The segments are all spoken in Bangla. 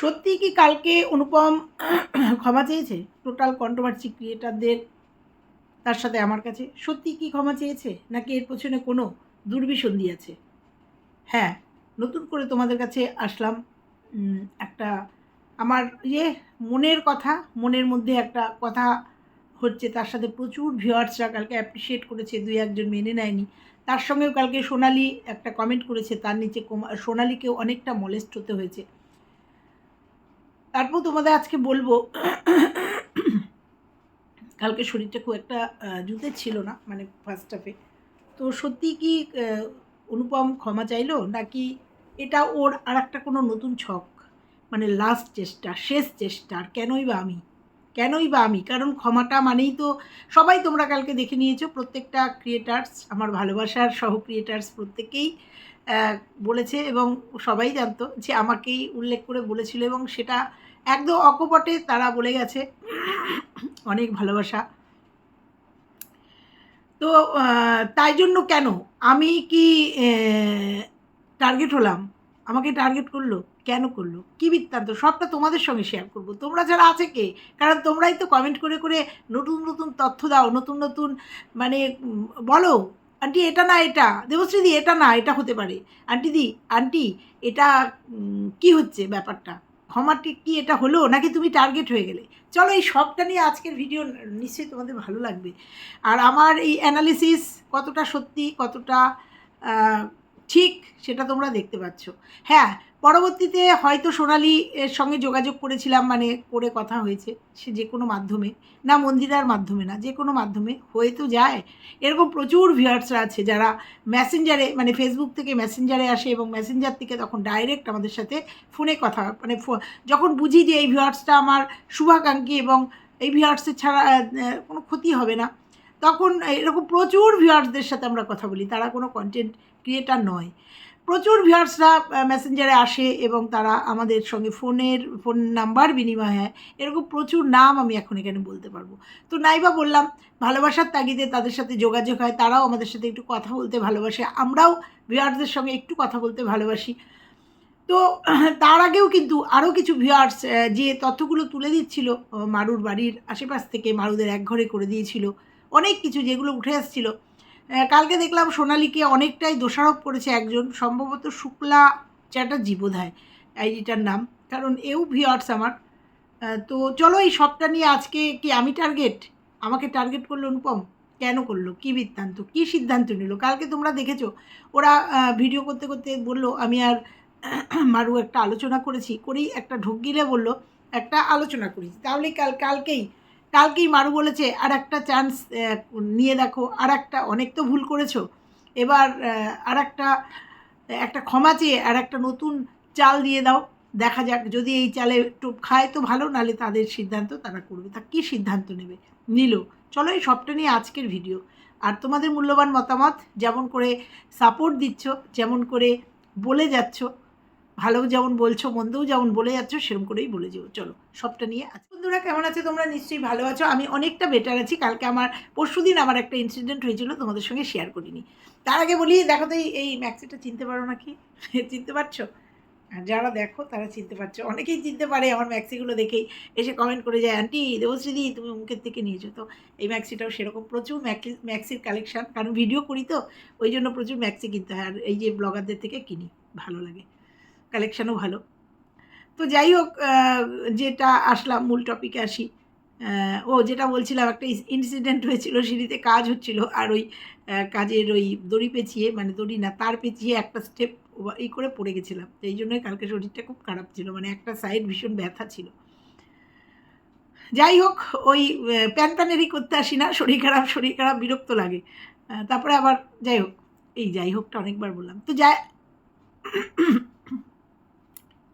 সত্যি কি কালকে অনুপম ক্ষমা চেয়েছে? টোটাল কন্ট্রোভার্সি ক্রিয়েটারদের তার সাথে আমার কাছে? সত্যি কি ক্ষমা চেয়েছে? নাকি এর পেছনে কোনো দুর্বিসন্ধি আছে? হ্যাঁ নতুন করে তোমাদের কাছে আসলাম একটা আমার ইয়ে মনের কথা, মনের মধ্যে একটা কথা হচ্ছে, তার সাথে প্রচুর ভিউয়ার্সরা কালকে অ্যাপ্রিসিয়েট করেছে, দুই একজন মেনে নেয়নি। তার সঙ্গেও কালকে সোনালি একটা কমেন্ট করেছে, তার নিচে সোনালিকেও অনেকটা মলেস্ট হতে হয়েছে। তারপর তোমাদের আজকে বলব, কালকে শরীরটা খুব একটা জুতের ছিল না মানে ফার্স্ট হাফে তো সত্যি কি অনুপম ক্ষমা চাইলো, নাকি এটা ওর আর একটা কোনো নতুন ছক? মানে লাস্ট চেষ্টা, শেষ চেষ্টা, আর কেনই বা আমি? কেনই বা আমি? কারণ ক্ষমাটা মানেই তো সবাই তোমরা কালকে দেখে নিয়েছো, প্রত্যেকটা ক্রিয়েটার্স আমার ভালোবাসার সহ ক্রিয়েটার্স প্রত্যেকেই বলেছে এবং সবাই জানতো যে আমাকেই উল্লেখ করে বলেছিল এবং সেটা একদম অকপটে তারা বলে গেছে। অনেক ভালোবাসা। তো তাই জন্য কেন? আমি কি টার্গেট হলাম? আমাকে টার্গেট করল? কেন করল? কি বৃত্তান্ত? সবটা তোমাদের সঙ্গে শেয়ার করব। তোমরা যারা আছে কে? কারণ তোমরাই তো কমেন্ট করে করে নতুন নতুন তথ্য দাও, নতুন নতুন মানে বলো। আন্টি, এটা না, এটা। দেবশ্রীদি এটা না, এটা হতে পারে। আন্টি দি, আন্টি, এটা কি হচ্ছে ব্যাপারটা? ক্ষমাটি কি এটা হলো? নাকি তুমি টার্গেট হয়ে গেলে? চলো এই সবটা নিয়ে আজকের ভিডিও নিশ্চয়ই তোমাদের ভালো লাগবে। আর আমার এই অ্যানালিসিস কতটা সত্যি, কতটা ঠিক সেটা তোমরা দেখতে পাচ্ছ। হ্যাঁ পরবর্তীতে হয়তো সোনালি এর সঙ্গে যোগাযোগ করেছিলাম মানে করে কথা হয়েছে, সে যে কোনো মাধ্যমে, না মন্দিরার মাধ্যমে না, যে কোনো মাধ্যমে, হয়ে তো যায়। এরকম প্রচুর ভিউয়ার্সরা আছে যারা মেসেঞ্জারে মানে ফেসবুক থেকে মেসেঞ্জারে আসে এবং মেসেঞ্জার থেকে তখন ডাইরেক্ট আমাদের সাথে ফোনে কথা মানে যখন বুঝি যে এই ভিউয়ার্সটা আমার শুভাকাঙ্ক্ষী এবং এই ভিউয়ার্সের ছাড়া কোনো ক্ষতি হবে না, তখন এরকম প্রচুর ভিউয়ার্সদের সাথে আমরা কথা বলি। তারা কোনো কন্টেন্ট ক্রিয়েটার নয়। প্রচুর ভিউয়ার্সরা মেসেঞ্জারে আসে এবং তারা আমাদের সঙ্গে ফোনের, ফোন নাম্বার বিনিময় হয়। এরকম প্রচুর নাম আমি এখন এখানে বলতে পারব। তো নাইবা বললাম, ভালোবাসার তাগিদে তাদের সাথে যোগাযোগ হয়, তারাও আমাদের সাথে একটু কথা বলতে ভালোবাসে, আমরাও ভিউয়ার্সদের সঙ্গে একটু কথা বলতে ভালোবাসি। তো তার আগেও কিন্তু আরও কিছু ভিউয়ার্স যে তথ্যগুলো তুলে দিচ্ছিল মারুর বাড়ির আশেপাশ থেকে মারুদের এক ঘরে করে দিয়েছিল, অনেক কিছু যেগুলো উঠে আসছিল। কালকে দেখলাম সোনালিকে অনেকটাই দোষারোপ করেছে একজন, সম্ভবত শুক্লা চ্যাটার্জি বোধ হয় আইডিটার নাম, কারণ এও ভিউয়ার্স আমার। তো চলো এই সবটা নিয়ে আজকে কি আমি টার্গেট আমাকে টার্গেট করল অনুপম? কেন করল? কী বৃত্তান্ত? কী সিদ্ধান্ত নিল? কালকে তোমরা দেখেছ, ওরা ভিডিও করতে করতে বলল, আমি আর মারু একটা আলোচনা করেছি। করেই একটা ঢোক গিলে বলল, একটা আলোচনা করেছি। তাহলে কাল, কালকেই কালকেই মারু বলেছে আর একটা চান্স নিয়ে দেখো আর একটা অনেক তো ভুল করেছ। এবার আর একটা একটা ক্ষমা চেয়ে আর একটা নতুন চাল দিয়ে দাও, দেখা যাক, যদি এই চালে টোপ খায় তো ভালো নালে তাদের সিদ্ধান্ত তারা করবে। তা কী সিদ্ধান্ত নেবে? নিল। চলো এই সবটা নিয়ে আজকের ভিডিও আর তোমাদের মূল্যবান মতামত, যেমন করে সাপোর্ট দিচ্ছ, যেমন করে বলে যাচ্ছ ভালো যেমন বলছো, মন্দও যেমন বলে যাচ্ছ সেরকম করেই বলে যাও। চলো, সবটা নিয়ে আজ বন্ধুরা, কেমন আছে? তোমরা নিশ্চয়ই ভালো আছো। আমি অনেকটা বেটার আছি। কালকে আমার পরশুদিন আমার একটা ইনসিডেন্ট হয়েছিল, তোমাদের সঙ্গে শেয়ার করিনি। তার আগে বলি, দেখো তো এই- ম্যাক্সিটা চিনতে পারো নাকি? চিনতে পারছ? যারা দেখো, তারা চিনতে পারছ। অনেকেই চিনতে পারে আমার ম্যাক্সিগুলো দেখেই। এসে কমেন্ট করে যায়, আন্টি, দেবশ্রীদি, তুমি মুখের থেকে নিয়েছো। তো এই ম্যাক্সিটাও সেরকম। প্রচুর ম্যাক্সি, ম্যাক্সির কালেকশান কারণ ভিডিও করি তো, ওই জন্য প্রচুর ম্যাক্সি কিনতে হয়। আর এই যে ব্লগারদের থেকে কিনি, ভালো লাগে। কালেকশানও ভালো। তো যাই হোক যেটা আসলাম মূল টপিকে আসি। ও যেটা বলছিলাম একটা ইনসিডেন্ট হয়েছিল সিঁড়িতে কাজ হচ্ছিল আর ওই কাজের ওই দড়ি পেঁচিয়ে মানে দড়ি না তার পেঁচিয়ে একটা স্টেপ এই করে পড়ে গেছিলাম। এই জন্যই কালকে শরীরটা খুব খারাপ ছিল মানে একটা সাইড ভীষণ ব্যথা ছিল। যাই হোক ওই আহ, প্যান প্যানেরই করতে আসি না শরীর খারাপ শরীর খারাপ বিরক্ত লাগে। তারপরে আবার যাই হোক এই যাই হোকটা অনেকবার বললাম। তো যাই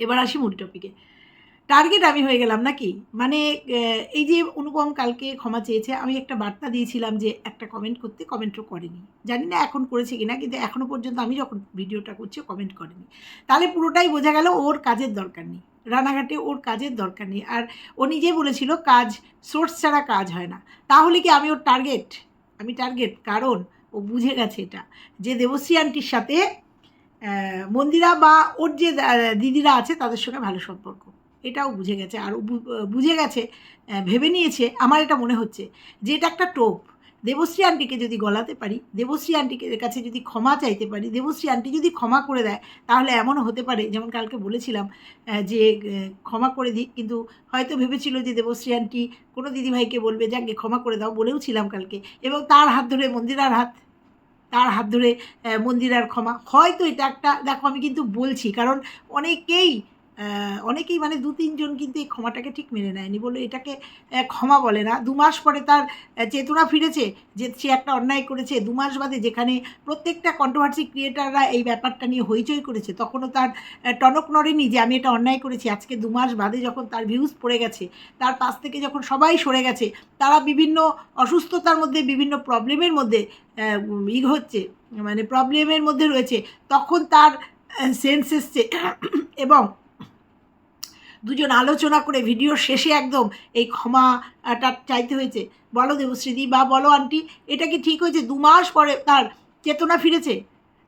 এবার আসি মূল টপিকে টার্গেট আমি হয়ে গেলাম নাকি? মানে এই যে অনুপম কালকে ক্ষমা চেয়েছে, আমি একটা বার্তা দিয়েছিলাম যে একটা কমেন্ট করতে কমেন্টও করেনি। জানি না এখন করেছে কিনা, কিন্তু এখনও পর্যন্ত আমি যখন ভিডিওটা করছি কমেন্ট করেনি। তাহলে পুরোটাই বোঝা গেল ওর কাজের দরকার নেই। রানাঘাটে ওর কাজের দরকার নেই। আর ও নিজে বলেছিল, কাজ সোর্স ছাড়া কাজ হয় না। তাহলে কি আমি ওর টার্গেট আমি টার্গেট কারণ ও বুঝে গেছে এটা। যে দেবশ্রী আন্টির সাথে মন্দিরা বা ওর যে দিদিরা আছে, তাদের সঙ্গে ভালো সম্পর্ক। এটাও বুঝে গেছে আর বুঝে গেছে ভেবে নিয়েছে। আমার এটা মনে হচ্ছে যে, এটা একটা টোপ। দেবশ্রী আন্টিকে যদি গলাতে পারি, দেবশ্রী আন্টিকে কাছে যদি ক্ষমা চাইতে পারি, দেবশ্রী আন্টি যদি ক্ষমা করে দেয়, তাহলে এমনও হতে পারে, যেমন কালকে বলেছিলাম যে ক্ষমা করে দিই, কিন্তু হয়তো ভেবেছিল যে, দেবশ্রী আন্টি কোনো দিদিভাইকে বলবে যাকে ক্ষমা করে দাও বলেও ছিলাম কালকে, এবং তার হাত ধরে মন্দিরার হাত তার হাত ধরে মন্দিরার ক্ষমা। হয়তো এটা একটা দেখো আমি কিন্তু বলছি কারণ অনেকেই অনেকেই মানে দু তিনজন কিন্তু এই ক্ষমাটাকে ঠিক মেনে নেয়নি বলে এটাকে ক্ষমা বলে না। দু মাস পরে তার চেতনা ফিরেছে যে সে একটা অন্যায় করেছে। দু মাস বাদে যেখানে প্রত্যেকটা কন্ট্রোভার্সি ক্রিয়েটাররা এই ব্যাপারটা নিয়ে হইচই করেছে, তখনও তার টনক নড়েনি যে আমি এটা অন্যায় করেছি। আজকে দু মাস বাদে যখন তার ভিউজ পড়ে গেছে, তার পাশ থেকে যখন সবাই সরে গেছে, তারা বিভিন্ন অসুস্থতার মধ্যে, বিভিন্ন প্রবলেমের মধ্যে ই হচ্ছে মানে প্রবলেমের মধ্যে রয়েছে, তখন তার সেন্স এসছে। এবং দুজন আলোচনা করে ভিডিও শেষে একদম এই ক্ষমাটা চাইতে হয়েছে। বলো দেবশ্রীদি বা বলো আন্টি, এটা কি ঠিক হয়েছে? দু মাস পরে তার চেতনা ফিরেছে?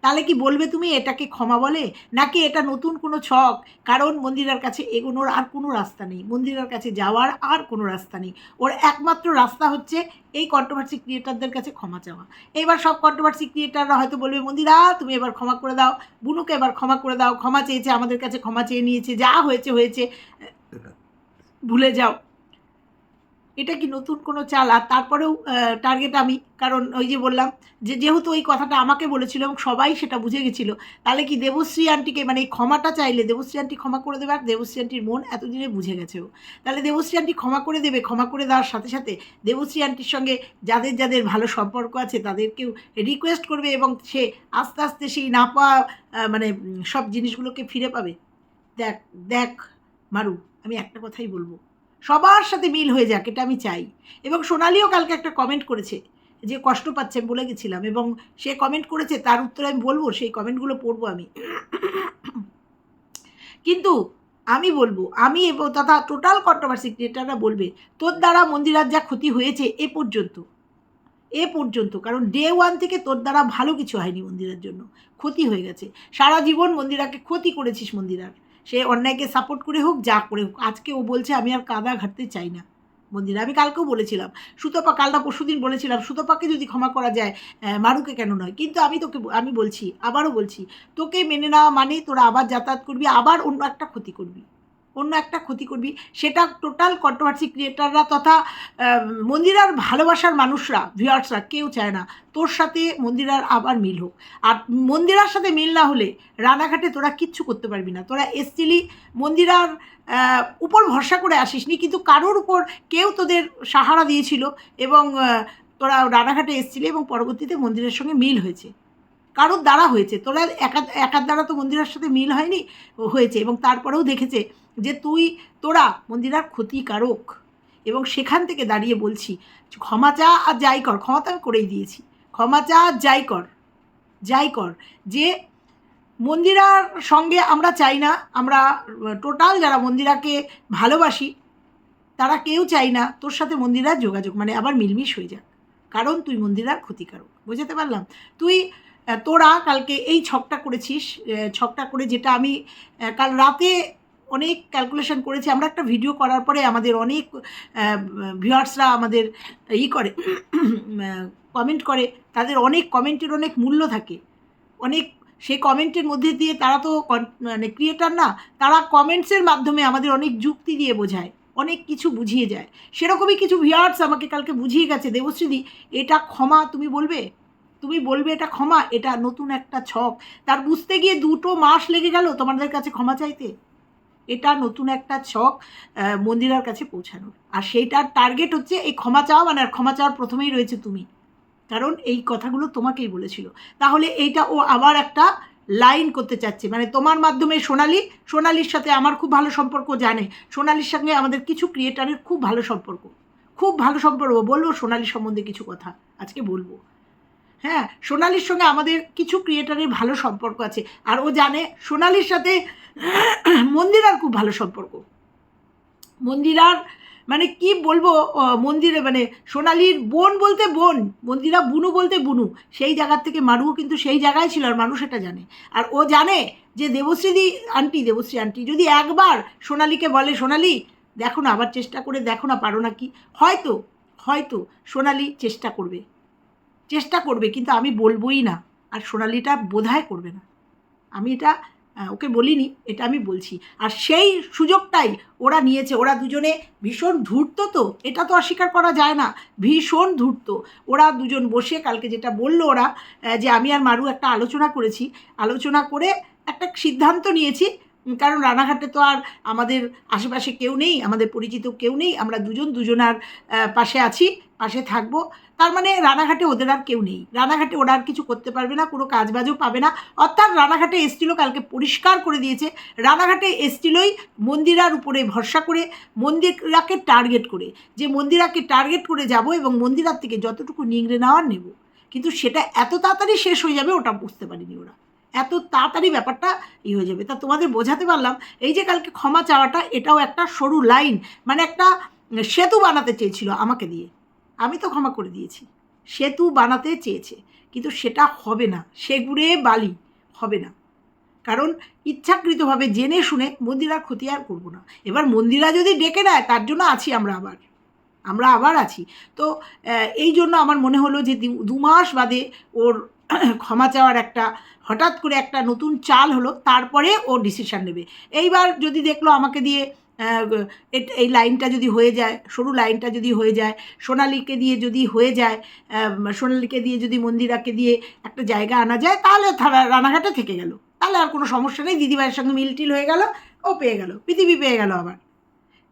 তাহলে কি বলবে তুমি? এটাকে ক্ষমা বলে? নাকি এটা নতুন কোনো ছক? কারণ মন্দিরের কাছে এগোনোর আর কোনো রাস্তা নেই। মন্দিরের কাছে যাওয়ার আর কোনো রাস্তা নেই। ওর একমাত্র রাস্তা হচ্ছে এই কন্ট্রোভার্সি ক্রিয়েটারদের কাছে ক্ষমা চাওয়া। এবার সব কন্ট্রোভার্সি ক্রিয়েটাররা হয়তো বলবে মন্দিরা তুমি এবার ক্ষমা করে দাও। বুনুকে এবার ক্ষমা করে দাও। ক্ষমা চেয়েছে আমাদের কাছে ক্ষমা চেয়ে নিয়েছে। যা হয়েছে হয়েছে। ভুলে যাও। এটা কি নতুন কোনো চাল? আর তারপরেও টার্গেট আমি, কারণ ওই যে বললাম যে, যেহেতু ওই কথাটা আমাকে বলেছিল এবং সবাই সেটা বুঝে গেছিল, তাহলে কি দেবশ্রী আন্টিকে মানে এই ক্ষমাটা চাইলে দেবশ্রী আন্টি ক্ষমা করে দেবে, আর দেবশ্রী আন্টির মন এতদিনে বুঝে গেছে ও। তাহলে দেবশ্রী আন্টি ক্ষমা করে দেবে, ক্ষমা করে দেওয়ার সাথে সাথে দেবশ্রী আন্টির সঙ্গে যাদের যাদের ভালো সম্পর্ক আছে, তাদেরকেও রিকোয়েস্ট করবে এবং সে আস্তে আস্তে সেই না পাওয়া মানে সব জিনিসগুলোকে ফিরে পাবে। দেখ দেখ, মারু, আমি একটা কথাই বলব। সবার সাথে মিল হয়ে যাক, এটা আমি চাই। এবং সোনালিও কালকে একটা কমেন্ট করেছে, যে কষ্ট পাচ্ছে, আমি বলে গেছিলাম। এবং সে কমেন্ট করেছে, তার উত্তরে আমি বলব, সেই কমেন্টগুলো পড়ব আমি। কিন্তু আমি বলব, আমি এবং তথা টোটাল কন্ট্রোভার্সি ক্রিয়েটাররা বলবে, তোর দ্বারা মন্দিরার যা ক্ষতি হয়েছে, এ পর্যন্ত। এ পর্যন্ত, কারণ ডে ওয়ান থেকে তোর দ্বারা ভালো কিছু হয়নি মন্দিরের জন্য। ক্ষতি হয়ে গেছে। সারা জীবন মন্দিরাকে ক্ষতি করেছিস মন্দিরার। সে অন্যায়কে সাপোর্ট করে হোক, যা করে হোক। আজকে ও বলছে, আমি আর কাদা ঘাটতে চাই না। মন্দিরে আমি কালকেও বলেছিলাম, সুতপা কালটা পরশুদিন বলেছিলাম, সুতপাকে যদি ক্ষমা করা যায় মারুকে কেন নয়? কিন্তু আমি তোকে আমি বলছি, আবারও বলছি, তোকে মেনে নেওয়া মানে তোরা আবার যাতায়াত করবি, আবার অন্য একটা ক্ষতি করবি। অন্য একটা ক্ষতি করবি। সেটা টোটাল কন্ট্রোভার্সি ক্রিয়েটাররা তথা মন্দিরার ভালোবাসার মানুষরা ভিউয়ার্সরা কেউ চায় না। তোর সাথে মন্দিরার আবার মিল হোক। আর মন্দিরার সাথে মিল না হলে রানাঘাটে তোরা কিচ্ছু করতে পারবি না। তোরা এসছিলি মন্দিরার উপর ভরসা করে আসিসনি, কিন্তু কারোর উপর কেউ তোদের সাহারা দিয়েছিল এবং তোরা রানাঘাটে এসছিলি এবং পরবর্তীতে মন্দিরের সঙ্গে মিল হয়েছে। কারোর দ্বারা হয়েছে। তোরা একা, একার দ্বারা তো মন্দিরের সাথে মিল হয়নি, হয়েছে এবং তারপরেও দেখেছে যে তুই তোরা মন্দিরার ক্ষতিকারক। এবং সেখান থেকে দাঁড়িয়ে বলছি, ক্ষমা চা আর যাই কর, ক্ষমা তো আমি করেই দিয়েছি। ক্ষমা চা আর যাই কর যাই কর। যে মন্দিরার সঙ্গে আমরা চাই না, আমরা টোটাল যারা মন্দিরাকে ভালোবাসি, তারা কেউ চাই না তোর সাথে মন্দিরার যোগাযোগ মানে আবার মিলমিশ হয়ে যাক। কারণ তুই মন্দিরার ক্ষতিকারক, বুঝতে পারলাম? তুই তোরা কালকে এই ছকটা করেছিস ছকটা করে যেটা আমি কাল রাতে অনেক ক্যালকুলেশন করেছি। আমরা একটা ভিডিও করার পরে আমাদের অনেক ভিউয়ার্সরা আমাদের ই করে কমেন্ট করে। তাদের অনেক কমেন্টের অনেক মূল্য থাকে। অনেক, সেই কমেন্টের মধ্যে দিয়ে তারা তো মানে ক্রিয়েটার না, তারা কমেন্টসের মাধ্যমে আমাদের অনেক যুক্তি দিয়ে বোঝায়, অনেক কিছু বুঝিয়ে যায়। সেরকমই কিছু ভিউয়ার্স আমাকে কালকে বুঝিয়ে গেছে দেবশ্রীদি এটা ক্ষমা তুমি বলবে? তুমি বলবে এটা ক্ষমা? এটা নতুন একটা ছক। তার বুঝতে গিয়ে দুটো মাস লেগে গেল তোমাদের কাছে ক্ষমা চাইতে। এটা নতুন একটা ছক মন্দিরার কাছে পৌঁছানোর। আর সেইটার টার্গেট হচ্ছে এই ক্ষমা চাওয়া মানে আর ক্ষমা চাওয়ার প্রথমেই রয়েছে তুমি। কারণ এই কথাগুলো তোমাকেই বলেছিল। তাহলে এইটা ও আবার একটা লাইন করতে চাচ্ছে। মানে তোমার মাধ্যমে সোনালি, সোনালির সাথে আমার খুব ভালো সম্পর্ক জানে। সোনালির সঙ্গে আমাদের কিছু ক্রিয়েটারের খুব ভালো সম্পর্ক। খুব ভালো সম্পর্ক। বলব সোনালি সম্বন্ধে কিছু কথা। আজকে বলব। হ্যাঁ সোনালির সঙ্গে আমাদের কিছু ক্রিয়েটারের ভালো সম্পর্ক আছে। আর ও জানে, সোনালির সাথে মন্দিরার খুব ভালো সম্পর্ক। মন্দিরার মানে কি বলব মন্দিরে মানে সোনালির বোন বলতে বোন, মন্দিরা বুনু বলতে বুনু, সেই জায়গার থেকে মারুও কিন্তু সেই জায়গায় ছিল আর মানুষ এটা জানে। আর ও জানে যে দেবশ্রীদি আন্টি, দেবশ্রী আন্টি, যদি একবার সোনালিকে বলে, সোনালি, দেখো না, আবার চেষ্টা করে দেখো না, পারো না কি হয়তো হয়তো সোনালি চেষ্টা করবে। চেষ্টা করবে, কিন্তু আমি বলবোই না। আর সোনালিটা বোধহয় করবে না। আমি এটা ওকে বলিনি, এটা আমি বলছি। আর সেই সুযোগটাই ওরা নিয়েছে, ওরা দুজনে ভীষণ ধূর্ত তো, এটা তো অস্বীকার করা যায় না, ভীষণ ধূর্ত। ওরা দুজন বসে কালকে যেটা বলল ওরা যে আমি আর মারু একটা আলোচনা করেছি, আলোচনা করে একটা সিদ্ধান্ত নিয়েছি কারণ রানাঘাটে তো আর আমাদের আশেপাশে কেউ নেই, আমাদের পরিচিত কেউ নেই, আমরা দুজন দুজনার পাশে আছি, পাশে থাকব। তার মানে রানাঘাটে ওদের আর কেউ নেই। রানাঘাটে ওরা আর কিছু করতে পারবে না, কোনো কাজবাজও পাবে না। অর্থাৎ রানাঘাটে এসটিলো কালকে পরিষ্কার করে দিয়েছে। রানাঘাটে এসটিলোই মন্দিরার উপরে ভরসা করে, মন্দিরাকে টার্গেট করে। যে মন্দিরাকে টার্গেট করে যাব এবং মন্দিরার থেকে যতটুকু নিংড়ে নেওয়ার নেব। কিন্তু সেটা এত তাড়াতাড়ি শেষ হয়ে যাবে ওটা বুঝতে পারিনি ওরা। এত তাড়াতাড়ি ব্যাপারটা ই হয়ে যাবে। তা তোমাদের বোঝাতে পারলাম, এই যে কালকে ক্ষমা চাওয়াটা, এটাও একটা সরু লাইন মানে একটা সেতু বানাতে চেয়েছিল আমাকে দিয়ে। আমি তো ক্ষমা করে দিয়েছি। সেতু বানাতে চেয়েছে, কিন্তু সেটা হবে না। সেগুড়ে বালি হবে না। কারণ ইচ্ছাকৃতভাবে জেনে শুনে মন্দিরার ক্ষতি আর করব না। এবার মন্দিরা যদি ডেকে নেয়, তার জন্য আছি আমরা আবার। আমরা আবার আছি। তো এই জন্য আমার মনে হলো যে দু- মাস বাদে ওর ক্ষমা চাওয়ার একটা, হঠাৎ করে একটা নতুন চাল হলো, তারপরে ও ডিসিশান নেবে। এইবার যদি দেখল আমাকে দিয়ে এই লাইনটা যদি হয়ে যায়, সরু লাইনটা যদি হয়ে যায়, সোনালিকে দিয়ে যদি হয়ে যায় সোনালিকে দিয়ে যদি মন্দিরাকে দিয়ে একটা জায়গা আনা যায়, তাহলে রানাঘাটে থেকে গেল। তাহলে আর কোনো সমস্যা নেই, দিদিভাইয়ের সঙ্গে মিলটিল হয়ে গেল, ও পেয়ে গেল, পৃথিবী পেয়ে গেল আবার।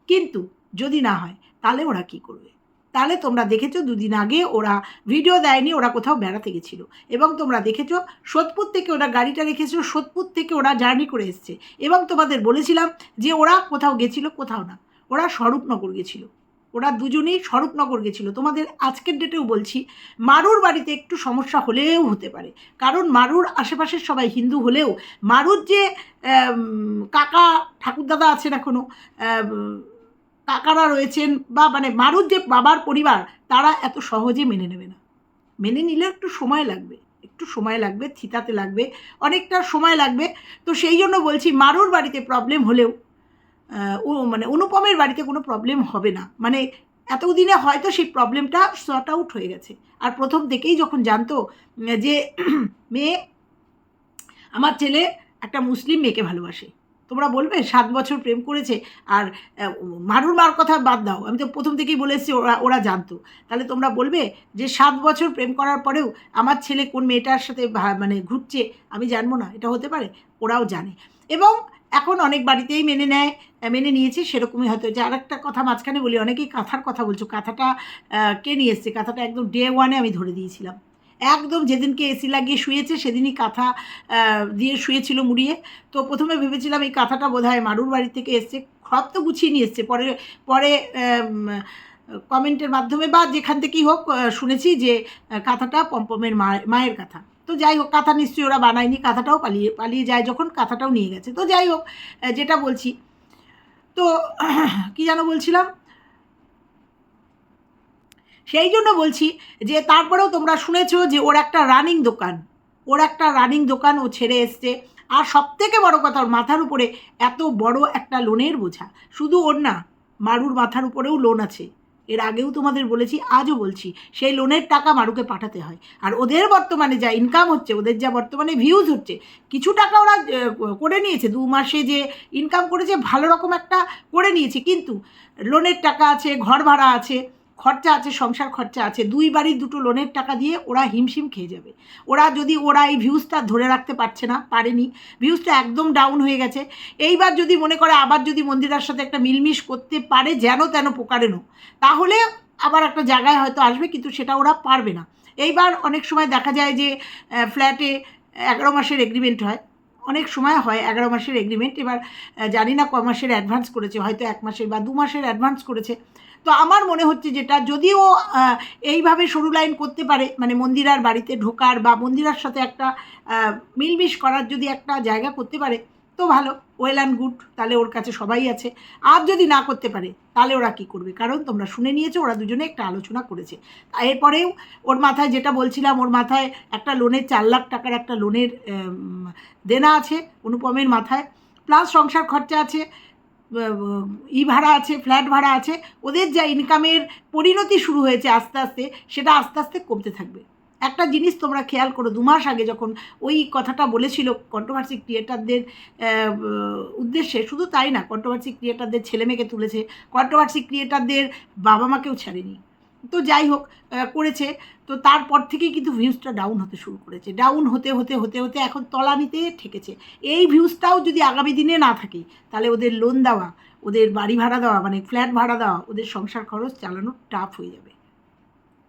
কিন্তু যদি না হয়, তাহলে ওরা কি করবে? তাহলে তোমরা দেখেছ দুদিন আগে ওরা ভিডিও দেয়নি, ওরা কোথাও বেড়াতে গেছিল। এবং তোমরা দেখেছ সোদপুর থেকে ওরা গাড়িটা রেখেছিল, সোদপুর থেকে ওরা জার্নি করে এসছে। এবং তোমাদের বলেছিলাম যে ওরা কোথাও গেছিল, কোথাও না। ওরা স্বরূপনগর গেছিল। ওরা দুজনেই স্বরূপনগর গেছিল। তোমাদের আজকের ডেটেও বলছি, মারুর বাড়িতে একটু সমস্যা হলেও হতে পারে। কারণ মারুর আশেপাশের সবাই হিন্দু হলেও, মারুর যে কাকা, ঠাকুরদাদা আছেন এখনও কাকারা রয়েছেন বা মানে মারুর যে বাবার পরিবার, তারা এত সহজে মেনে নেবে না। মেনে নিলে একটু সময় লাগবে, একটু সময় লাগবে, থিতাতে লাগবে, অনেকটা সময় লাগবে। তো সেই জন্য বলছি, মারুর বাড়িতে প্রবলেম হলেও ও মানে অনুপমের বাড়িতে কোনো প্রবলেম হবে না। মানে এতদিনে হয়তো সেই প্রবলেমটা সর্ট আউট হয়ে গেছে। আর প্রথম থেকেই যখন জানতো যে মেয়ে, আমার ছেলে একটা মুসলিম মেয়েকে ভালোবাসে। তোমরা বলবে, সাত বছর প্রেম করেছে, আর মারুর মার কথা বাদ দাও। আমি তো প্রথম থেকেই বলে এসেছি, ওরা ওরা জানতো। তাহলে তোমরা বলবে যে, সাত বছর প্রেম করার পরেও আমার ছেলে কোন মেয়েটার সাথে মানে ঘুরছে, আমি জানব না, এটা হতে পারে? ওরাও জানে। এবং এখন অনেক বাড়িতেই মেনে নেয় মেনে নিয়েছে, সেরকমই হয়তো। যে আরেকটা কথা মাঝখানে বলি, অনেকেই কাঁথার কথা বলছো। কাঁথাটা কে নিয়ে এসছে? কাঁথাটা একদম ডে ওয়ানে আমি ধরে দিয়েছিলাম। একদম যেদিনকে এসি লাগিয়ে শুয়েছে, সেদিনই কাঁথা দিয়ে শুয়েছিল মুড়িয়ে। তো প্রথমে ভেবেছিলাম এই কাঁথাটা বোধ হয় মারুর বাড়ি থেকে এসছে। সব তো গুছিয়ে নিয়ে এসছে। পরে পরে কমেন্টের মাধ্যমে বা যেখান থেকেই হোক শুনেছি যে কাঁথাটা পম্পমের মায়ের কাঁথা। তো যাই হোক, কাঁথা নিশ্চয়ই ওরা বানায়নি, কাঁথাটাও পালিয়ে পালিয়ে যায় যখন কাঁথাটাও নিয়ে গেছে। তো যাই হোক যেটা বলছি। তো, কি যেন বলছিলাম? সেই জন্য বলছি যে তারপরেও তোমরা শুনেছো যে ওর একটা রানিং দোকান। ওর একটা রানিং দোকান ও ছেড়ে এসছে। আর সব থেকে বড় কথা, ওর মাথার উপরে এত বড় একটা লোনের বোঝা। শুধু ওর না, মারুর মাথার উপরেও লোন আছে। এর আগেও তোমাদের বলেছি, আজও বলছি, সেই লোনের টাকা মারুকে পাঠাতে হয়। আর ওদের বর্তমানে যা ইনকাম হচ্ছে, ওদের যা বর্তমানে ভিউজ হচ্ছে, কিছু টাকা ওরা করে নিয়েছে। দু মাসে যে ইনকাম করেছে, ভালো রকম একটা করে নিয়েছে। কিন্তু লোনের টাকা আছে, ঘর ভাড়া আছে খরচা আছে, সংসার খরচা আছে, দুই বাড়ির দুটো লোনের টাকা দিয়ে ওরা হিমশিম খেয়ে যাবে। ওরা যদি, ওরা এই ভিউজটা ধরে রাখতে পারছে না, পারেনি, ভিউজটা একদম ডাউন হয়ে গেছে। এইবার যদি মনে করে আবার যদি মন্দিরার সাথে একটা মিলমিশ করতে পারে, যেন তেন প্রকারেনও তাহলে আবার একটা জায়গায় হয়তো আসবে, কিন্তু সেটা ওরা পারবে না। এইবার অনেক সময় দেখা যায় যে ফ্ল্যাটে এগারো মাসের এগ্রিমেন্ট হয়। অনেক সময় হয় এগারো মাসের এগ্রিমেন্ট এবার জানি না ক মাসের অ্যাডভান্স করেছে, হয়তো এক মাসের বা দু মাসের অ্যাডভান্স করেছে। তো আমার মনে হচ্ছে যেটা যদিও এইভাবে সরু লাইন করতে পারে মানে মন্দিরার বাড়িতে ঢোকার বা মন্দিরার সাথে একটা মিলমিশ করার যদি একটা জায়গা করতে পারে, তো ভালো। ওয়েল অ্যান্ড গুড তাহলে ওর কাছে সবাই আছে। আর যদি না করতে পারে, তাহলে ওরা কি করবে? কারণ তোমরা শুনে নিয়েছো, ওরা দুজনে একটা আলোচনা করেছে। এরপরেও ওর মাথায় যেটা বলছিলাম, ওর মাথায় একটা লোনের, চার লাখ টাকার একটা লোনের দেনা আছে অনুপমের মাথায়। প্লাস সংসার খরচা আছে। ই ভাড়া আছে, ফ্ল্যাট ভাড়া আছে, ওদের যা ইনকামের পরিণতি শুরু হয়েছে আস্তে আস্তে, সেটা আস্তে আস্তে কমতে থাকবে। একটা জিনিস তোমরা খেয়াল করো, দু মাস আগে যখন ওই কথাটা বলেছিল কন্ট্রোভার্সি ক্রিয়েটারদের উদ্দেশ্যে, শুধু তাই না কন্ট্রোভার্সি ক্রিয়েটারদের ছেলে মেয়েকে তুলেছে কন্ট্রোভার্সি ক্রিয়েটারদের বাবা মাকেও ছাড়েনি। তো যাই হোক করেছে। তো তারপর থেকেই কিন্তু ভিউজটা ডাউন হতে শুরু করেছে। ডাউন হতে হতে হতে হতে এখন তলানিতে ঠেকেছে। এই ভিউজটাও যদি আগামী দিনে না থাকে, তাহলে ওদের লোন দেওয়া, ওদের বাড়ি ভাড়া দেওয়া মানে ফ্ল্যাট ভাড়া দেওয়া, ওদের সংসার খরচ চালানো টাফ হয়ে যাবে।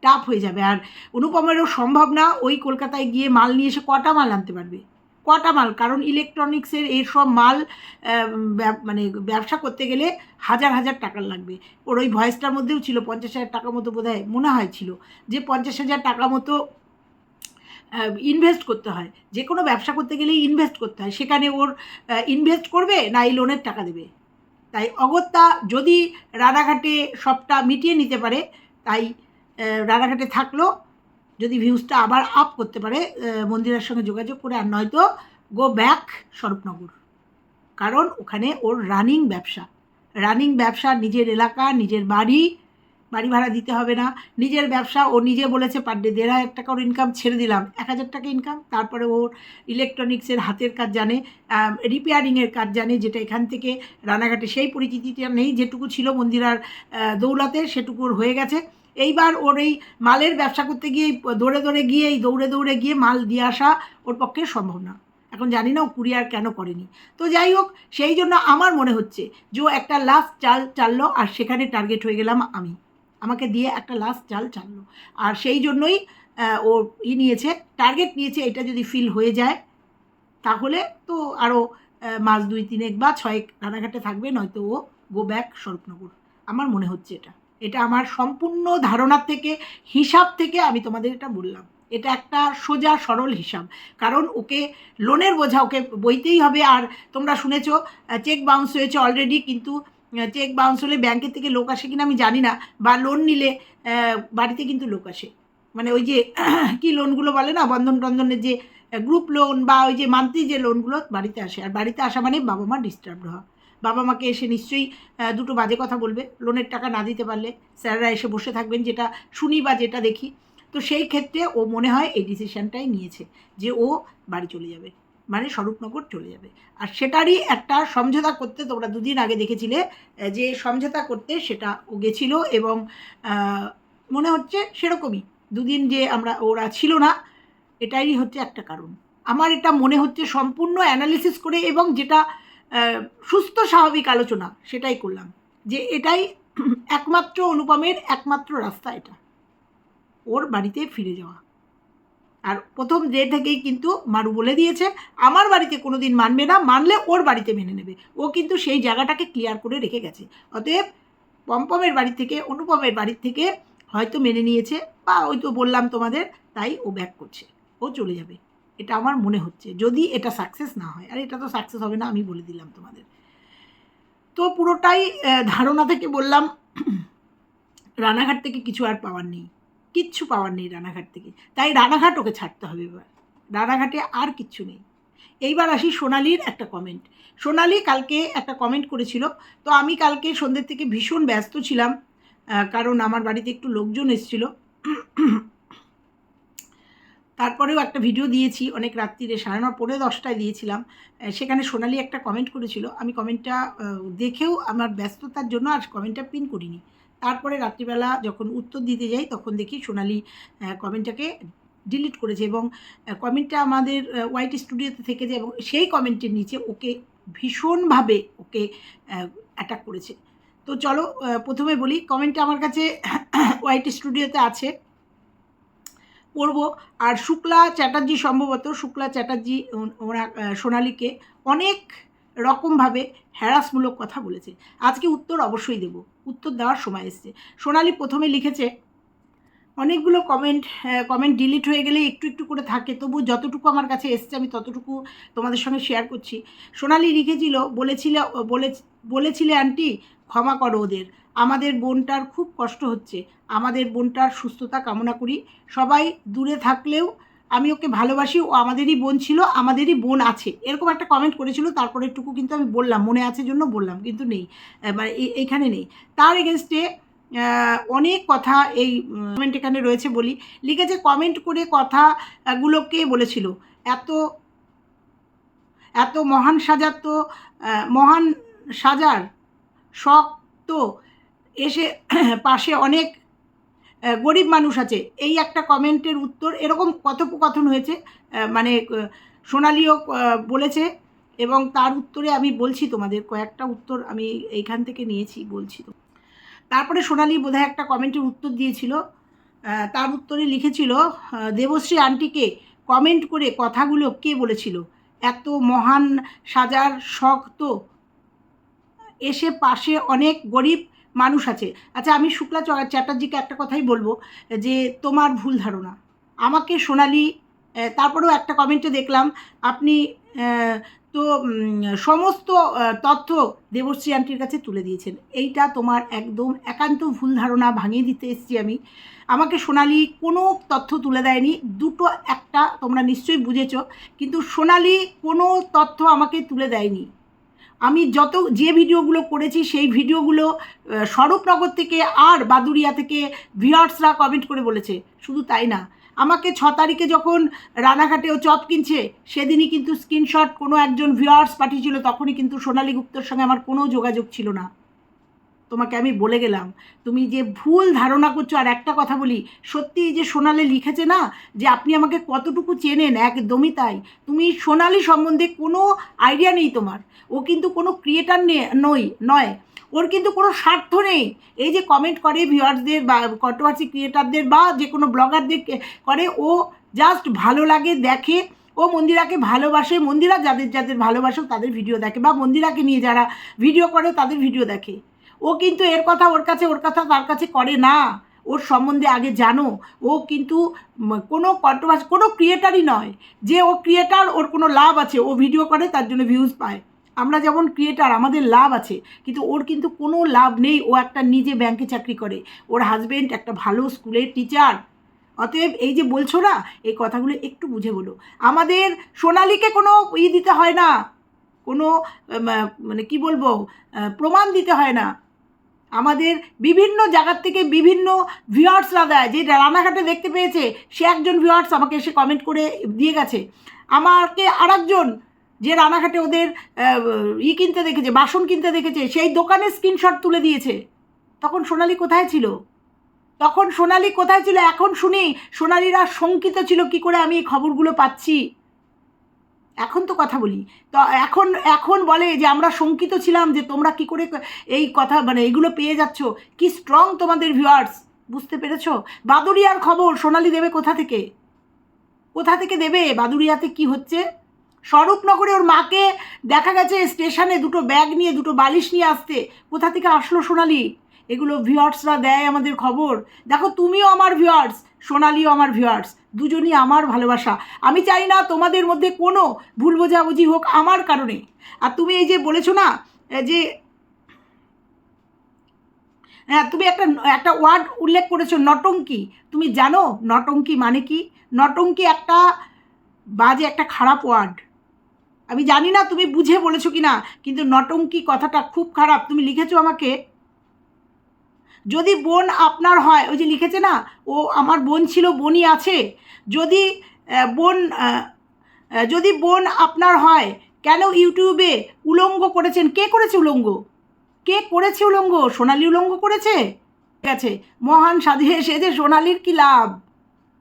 টাফ হয়ে যাবে। আর অনুপমেরও সম্ভব না ওই কলকাতায় গিয়ে মাল নিয়ে এসে কটা মাল আনতে পারবে? কটা মাল? কারণ ইলেকট্রনিক্সের এইসব মাল মানে ব্যবসা করতে গেলে হাজার হাজার টাকার লাগবে। ওর ওই ভয়েসটার মধ্যেও ছিল পঞ্চাশ হাজার টাকা মতো বোধ হয় মনে হয় ছিল যে পঞ্চাশ হাজার টাকা মতো ইনভেস্ট করতে হয়। যে কোনো ব্যবসা করতে গেলেই ইনভেস্ট করতে হয়। সেখানে ওর ইনভেস্ট করবে না এই লোনের টাকা দেবে। তাই অগত্যা যদি রানাঘাটে সবটা মিটিয়ে নিতে পারে, তাই রানাঘাটে থাকল। যদি ভিউজটা আবার আপ করতে পারে মন্দিরের সঙ্গে যোগাযোগ করে, আর নয়তো গো ব্যাক স্বরূপনগর। কারণ ওখানে ওর রানিং ব্যবসা। রানিং ব্যবসা, নিজের এলাকা, নিজের বাড়ি বাড়ি ভাড়া দিতে হবে না। নিজের ব্যবসা, ও নিজে বলেছে, পার ডে দেড় হাজার টাকা ওর ইনকাম ছেড়ে দিলাম। এক হাজার টাকা ইনকাম তারপরে ওর ইলেকট্রনিক্সের হাতের কাজ জানে রিপেয়ারিংয়ের কাজ জানে, যেটা এখান থেকে রানাঘাটে সেই পরিচিতিটা নেই, যেটুকু ছিল মন্দিরার দৌলাতে, সেটুকু ওর হয়ে গেছে। এইবার ওর এই মালের ব্যবসা করতে গিয়ে, দৌড়ে দৌড়ে গিয়ে, এই দৌড়ে দৌড়ে গিয়ে মাল দিয়ে আসা ওর পক্ষে সম্ভব না। এখন জানি না ও কুরিয়ার কেন করেনি। তো যাই হোক, সেই জন্য আমার মনে হচ্ছে যে একটা লাস্ট চাল চাললো, আর সেখানে টার্গেট হয়ে গেলাম আমি। আমাকে দিয়ে একটা লাস্ট চাল চাললো। আর সেই জন্যই ও ই নিয়েছে টার্গেট নিয়েছে, এটা যদি ফিল হয়ে যায়, তাহলে তো আরও মাস দুই তিনেক বা ছয়েক রানাঘাটে থাকবে, নয়তো ও গো ব্যাক স্বরূপনগর আমার মনে হচ্ছে এটা। এটা আমার সম্পূর্ণ ধারণার থেকে, হিসাব থেকে আমি তোমাদের এটা বললাম। এটা একটা সোজা, সরল হিসাব। কারণ ওকে লোনের বোঝা, ওকে বইতেই হবে। আর তোমরা শুনেছো চেক বাউন্স হয়েছে অলরেডি কিন্তু চেক বাউন্স হলে ব্যাংকের থেকে লোক আসে কিনা আমি জানি না। বা লোন নিলে বাড়িতে কিন্তু লোক আসে। মানে ওই যে, কি লোনগুলো বলে না বন্ধন টন্ধনের যে গ্রুপ লোন বা ওই যে মান্থলি যে লোনগুলো বাড়িতে আসে। আর বাড়িতে আসা মানে বাবা মা ডিস্টার্ব হওয়া। বাবা মাকে এসে নিশ্চয়ই দুটো বাজে কথা বলবে। লোনের টাকা না দিতে পারলে স্যাররা এসে বসে থাকবেন, যেটা শুনি বা যেটা দেখি। তো সেই ক্ষেত্রে ও মনে হয় এই ডিসিশনটাই নিয়েছে যে ও বাড়ি চলে যাবে মানে স্বরূপনগর চলে যাবে। আর সেটারই একটা সমঝোতা করতে তোমরা দুদিন আগে দেখেছিলে যে সমঝোতা করতে সেটা ও গেছিল এবং মনে হচ্ছে সেরকমই। দুদিন যে আমরা, ওরা ছিল না, এটাই হচ্ছে একটা কারণ। আমার এটা মনে হচ্ছে সম্পূর্ণ অ্যানালিসিস করে এবং যেটা সুস্থ স্বাভাবিক আলোচনা সেটাই করলাম। যে এটাই একমাত্র অনুপমের একমাত্র রাস্তা এটা। ওর বাড়িতে ফিরে যাওয়া। আর প্রথম ডে থেকেই কিন্তু মারু বলে দিয়েছে, আমার বাড়িতে কোনো দিন মানবে না, মানলে ওর বাড়িতে মেনে নেবে। ও কিন্তু সেই জায়গাটাকে ক্লিয়ার করে রেখে গেছে। অতএব পম্পমের বাড়ি থেকে, অনুপমের বাড়ি থেকে হয়তো মেনে নিয়েছে, বা ওই তো বললাম তোমাদের, তাই ও ব্যাক করছে। ও চলে যাবে। এটা আমার মনে হচ্ছে। যদি এটা সাকসেস না হয়, আর এটা তো সাকসেস হবে না, আমি বলে দিলাম তোমাদের। তো পুরোটাই ধারণা থেকে বললাম, রানাঘাট থেকে কিছু আর পাওয়ার নেই। কিচ্ছু পাওয়ার নেই রানাঘাট থেকে। তাই রানাঘাট ওকে ছাড়তে হবে এবার। রানাঘাটে আর কিচ্ছু নেই। এইবার আসি সোনালির একটা কমেন্ট সোনালি কালকে একটা কমেন্ট করেছিল। তো আমি কালকে সন্ধ্যের থেকে ভীষণ ব্যস্ত ছিলাম কারণ আমার বাড়িতে একটু লোকজন এসেছিল। তারপরেও একটা ভিডিও দিয়েছি, অনেক রাত্রিরে, সাড়ে ন পৌনে দশটায় দিয়েছিলাম। সেখানে সোনালি একটা কমেন্ট করেছিল। আমি কমেন্টটা দেখেও আমার ব্যস্ততার জন্য আর কমেন্টটা পিন করিনি। তারপরে রাত্রিবেলা যখন উত্তর দিতে যাই, তখন দেখি সোনালি কমেন্টটাকে ডিলিট করেছে এবং কমেন্টটা আমাদের হোয়াইট স্টুডিওতে থেকে যায় এবং সেই কমেন্টের নিচে ওকে ভীষণভাবে ওকে অ্যাটাক করেছে। তো চলো প্রথমে বলি কমেন্টটা আমার কাছে হোয়াইট স্টুডিওতে আছে। পড়ব। আর শুক্লা চ্যাটার্জি সম্ভবত, শুক্লা চ্যাটার্জি ওরা সোনালীকে অনেক রকমভাবে হ্যারাসমূলক কথা বলেছে। আজকে উত্তর অবশ্যই দেব। উত্তর দেওয়ার সময় এসছে। সোনালি প্রথমে লিখেছে অনেকগুলো কমেন্ট কমেন্ট ডিলিট হয়ে গেলে একটু একটু করে থাকে। তবু যতটুকু আমার কাছে এসছে, আমি ততটুকু তোমাদের সঙ্গে শেয়ার করছি। সোনালি লিখেছিল, বলেছিলে, বলে, বলেছিলে আন্টি ক্ষমা করো ওদের। আমাদের বোনটার খুব কষ্ট হচ্ছে। আমাদের বোনটার সুস্থতা কামনা করি। সবাই দূরে থাকলেও আমি ওকে ভালোবাসি। ও আমাদেরই বোন ছিল, আমাদেরই বোন আছে। এরকম একটা কমেন্ট করেছিল তারপরে একটুকু কিন্তু আমি বললাম। মনে আছে জন্য বললাম, কিন্তু নেই। মানে এই- এইখানে নেই। তার এগেনস্টে অনেক কথা এই কমেন্ট এখানে রয়েছে বলি। লিখেছে কমেন্ট করে কথাগুলোকে বলেছিল। এত এত মহান সাজার তো মহান সাজার শখ তো এসে পাশে অনেক গরিব মানুষ আছে। এই একটা কমেন্টের উত্তর এরকম কথোপকথন হয়েছে। মানে সোনালিও বলেছে এবং তার উত্তরে আমি বলছি তোমাদের, কয়েকটা উত্তর আমি এইখান থেকে নিয়েছি, বলছি তো। তারপরে সোনালি বোধহয় একটা কমেন্টের উত্তর দিয়েছিল তার উত্তরে লিখেছিল দেবশ্রী আন্টিকে কমেন্ট করে কথাগুলো কে বলেছিল? এত মহান সাজার শখ তো। এসে পাশে অনেক গরিব মানুষ আছে। আচ্ছা আমি শুক্লা চ্যাটার্জিকে একটা কথাই বলব, যে তোমার ভুল ধারণা। আমাকে সোনালি তারপরেও একটা কমেন্টে দেখলাম, আপনি তো সমস্ত তথ্য দেবশ্রী আন্টির কাছে তুলে দিয়েছেন। এইটা তোমার একদম একান্ত ভুল ধারণা ভাঙিয়ে দিতে এসেছি আমি। আমাকে সোনালি কোনো তথ্য তুলে দেয়নি। দুটো একটা তোমরা নিশ্চয়ই বুঝেছ, কিন্তু সোনালি কোনো তথ্য আমাকে তুলে দেয়নি। আমি যত, যে ভিডিওগুলো করেছি, সেই ভিডিওগুলো স্বরূপনগর থেকে আর বাদুরিয়া থেকে ভিউয়ার্সরা কমেন্ট করে বলেছে। শুধু তাই না আমাকে ছ তারিখে যখন রানাঘাটেও চপ কিনছে, সেদিনই কিন্তু স্ক্রিনশট কোনো একজন ভিউয়ার্স পাঠিয়েছিল, তখনই কিন্তু সোনালী গুপ্তর সঙ্গে আমার কোনো যোগাযোগ ছিল না। তোমাকে আমি বলে গেলাম, তুমি যে ভুল ধারণা করছ, আর একটা কথা বলি, সত্যি যে সোনালি লিখেছে না, যে আপনি আমাকে কতটুকু চেনেন, একদমই তাই। তুমি সোনালি সম্বন্ধে কোনো আইডিয়া নেই তোমার। ও কিন্তু কোনো ক্রিয়েটার নই নয়। ওর কিন্তু কোনো স্বার্থ নেই। এই যে কমেন্ট করে ভিউয়ার্সদের বা কন্ট্রোভার্সি ক্রিয়েটারদের বা যে কোনো ব্লগারদের করে, ও জাস্ট ভালো লাগে, দেখে। ও মন্দিরাকে ভালোবাসে। মন্দিরা যাদের যাদের ভালোবাসে তাদের ভিডিও দেখে। বা মন্দিরাকে নিয়ে যারা ভিডিও করে তাদের ভিডিও দেখে। ও কিন্তু এর কথা ওর কাছে, ওর কথা তার কাছে করে না। ওর সম্বন্ধে আগে জানো। ও কিন্তু কোনো কন্ট্রোভার্সি কোনো ক্রিয়েটারই নয়। যে ও ক্রিয়েটার ওর কোনো লাভ আছে। ও ভিডিও করে, তার জন্য ভিউজ পায়। আমরা যেমন ক্রিয়েটার আমাদের লাভ আছে, কিন্তু ওর কিন্তু কোনো লাভ নেই, ও একটা নিজে ব্যাংকে চাকরি করে। ওর হাজবেন্ড একটা ভালো স্কুলের টিচার অতএব এই যে বলছো না, এই কথাগুলো একটু বুঝে বলো। আমাদের সোনালিকে কোনো ই দিতে হয় না, কোনো মানে কি বলব প্রমাণ দিতে হয় না। আমাদের বিভিন্ন জায়গার থেকে বিভিন্ন ভিউয়ার্সরা দেয়, যে রানাঘাটে দেখতে পেয়েছে, সে একজন ভিউয়ার্স আমাকে এসে কমেন্ট করে দিয়ে গেছে। আমাকে আরেকজন যে রানাঘাটে ওদের ই কিনতে দেখেছে, বাসন কিনতে দেখেছে, সেই দোকানে স্ক্রিনশট তুলে দিয়েছে। তখন সোনালি কোথায় ছিল? তখন সোনালি কোথায় ছিল? এখন শুনি সোনালিরা শঙ্কিত ছিল, কি করে আমি এই খবরগুলো পাচ্ছি? এখন তো কথা বলি। তো এখন এখন বলে যে আমরা শঙ্কিত ছিলাম যে তোমরা কি করে এই কথা মানে এইগুলো পেয়ে যাচ্ছ। কি স্ট্রং তোমাদের ভিউয়ার্স বুঝতে পেরেছ? বাদুরিয়ার খবর সোনালি দেবে কোথা থেকে? কোথা থেকে দেবে? বাদুরিয়াতে কি হচ্ছে? স্বরূপনগরে ওর মাকে দেখা গেছে স্টেশনে দুটো ব্যাগ নিয়ে, দুটো বালিশ নিয়ে আসতে। কোথা থেকে আসলো সোনালি? এগুলো ভিউয়ার্সরা দেয় আমাদের খবর। দেখো, তুমিও আমার ভিউয়ার্স, সোনালিও আমার ভিউয়ার্স, দুজনই আমার ভালোবাসা। আমি চাই না তোমাদের মধ্যে কোনো ভুল বোঝাবুঝি হোক আমার কারণে। আর তুমি এই যে বলেছ না যে হ্যাঁ তুমি একটা একটা ওয়ার্ড উল্লেখ করেছ, নটঙ্কি। তুমি জানো নটঙ্কি মানে কি? নটঙ্কি একটা বাজে, একটা খারাপ ওয়ার্ড। আমি জানি না তুমি বুঝে বলেছ কি না কিন্তু নটঙ্কি কথাটা খুব খারাপ। তুমি লিখেছো আমাকে? যদি বোন আপনার হয়, ওই যে লিখেছে না, ও আমার বোন ছিল, বোনই আছে। যদি বোন যদি বোন আপনার হয়, কেন ইউটিউবে উলঙ্গ করেছেন? কে করেছে উলঙ্গ? কে করেছে উলঙ্গ? সোনালি উলঙ্গ করেছে? ঠিক আছে, মহান সাধে যে সোনালির কি লাভ?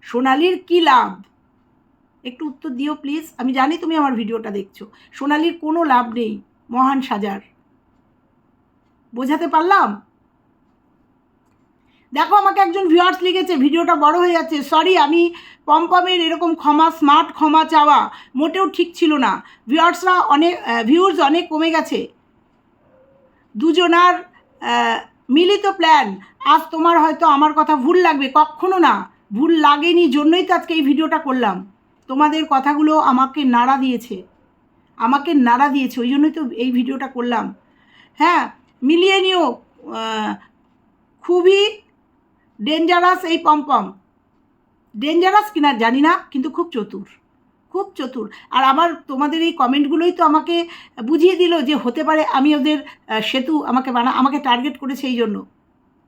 সোনালির কি লাভ? একটু উত্তর দিও প্লিজ আমি জানি তুমি আমার ভিডিওটা দেখছ। সোনালির কোনো লাভ নেই, মহান সাজার। বোঝাতে পারলাম? দেখো, আমাকে একজন ভিউয়ার্স লিখেছে, ভিডিওটা বড় হয়ে যাচ্ছে। সরি আমি পমপমের এরকম ক্ষমা স্মার্ট ক্ষমা চাওয়া মোটেও ঠিক ছিল না। ভিউয়ার্সরা অনেক ভিউজ অনেক কমে গেছে। দুজনার মিলিত প্ল্যান আজ তোমার হয়তো আমার কথা ভুল লাগবে। কখনো না, ভুল লাগেনি, জন্যই তো আজকে এই ভিডিওটা করলাম। তোমাদের কথাগুলো আমাকে নাড়া দিয়েছে। আমাকে নাড়া দিয়েছে, ওই জন্যই তো এই ভিডিওটা করলাম। হ্যাঁ মিলিয়ে নিও খুবই ডেঞ্জারাস এই পম্পম। ডেঞ্জারাস কিনা জানি না, কিন্তু খুব চতুর। খুব চতুর। আর আমার, তোমাদের এই কমেন্টগুলোই তো আমাকে বুঝিয়ে দিল যে হতে পারে আমি ওদের সেতু আমাকে বানা, আমাকে টার্গেট করেছে এই জন্য।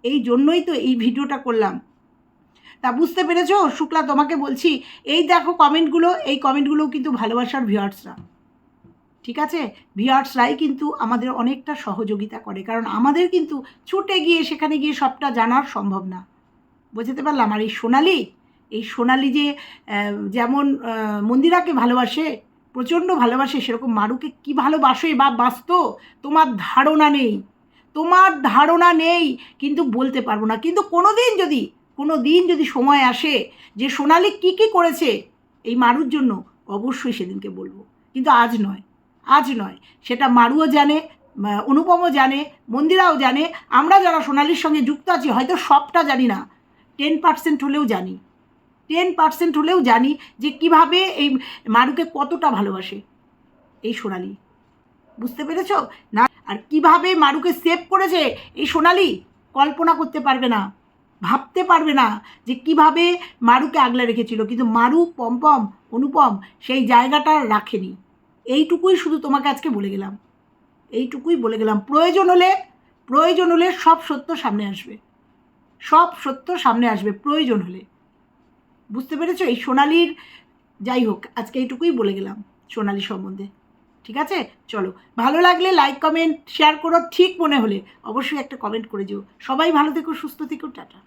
এই জন্যই তো এই ভিডিওটা করলাম। তা বুঝতে পেরেছ? শুক্লা, তোমাকে বলছি, এই দেখো কমেন্টগুলো, এই কমেন্টগুলোও কিন্তু ভালোবাসার ভিউয়ার্সরা। ঠিক আছে? ভিউয়ার্সরাই কিন্তু আমাদের অনেকটা সহযোগিতা করে, কারণ আমাদের কিন্তু ছুটে গিয়ে সেখানে গিয়ে সবটা জানার সম্ভব না। বুঝতে পারলাম? আর এই সোনালি এই সোনালি যে যেমন মন্দিরাকে ভালোবাসে, প্রচণ্ড ভালোবাসে, সেরকম মারুকে কি ভালোবাসে? বা বাসতো তোমার ধারণা নেই। তোমার ধারণা নেই, কিন্তু বলতে পারব না। কিন্তু কোনো দিন যদি কোনো দিন যদি সময় আসে যে সোনালি কি কি করেছে এই মারুর জন্য, অবশ্যই সেদিনকে বলব। কিন্তু আজ নয় আজ নয়। সেটা মারুও জানে অনুপমও জানে, মন্দিরাও জানে। আমরা যারা সোনালির সঙ্গে যুক্ত আছি, হয়তো সবটা জানি না। টেন পার্সেন্ট হলেও জানি। টেন পার্সেন্ট হলেও জানি যে কীভাবে এই মারুকে কতটা ভালোবাসে এই সোনালি। বুঝতে পেরেছ? না, আর কীভাবে মারুকে সেভ করেছে এই সোনালি, কল্পনা করতে পারবে না। ভাবতে পারবে না যে কীভাবে মারুকে আগলে রেখেছিল। কিন্তু মারু পম্পম অনুপম সেই জায়গাটা রাখেনি। এইটুকুই শুধু তোমাকে আজকে বলে গেলাম। এইটুকুই বলে গেলাম। প্রয়োজন হলে প্রয়োজন হলে সব সত্য সামনে আসবে। সব সত্য সামনে আসবে, প্রয়োজন হলে। বুঝতে পেরেছ? এই সোনালির, যাই হোক, আজকে এইটুকুই বলে গেলাম সোনালি সম্বন্ধে। ঠিক আছে? চলো। ভালো লাগলে লাইক কমেন্ট শেয়ার করো ঠিক মনে হলে। অবশ্যই একটা কমেন্ট করে যেও। সবাই ভালো থেকো, সুস্থ থেকো, টাটা।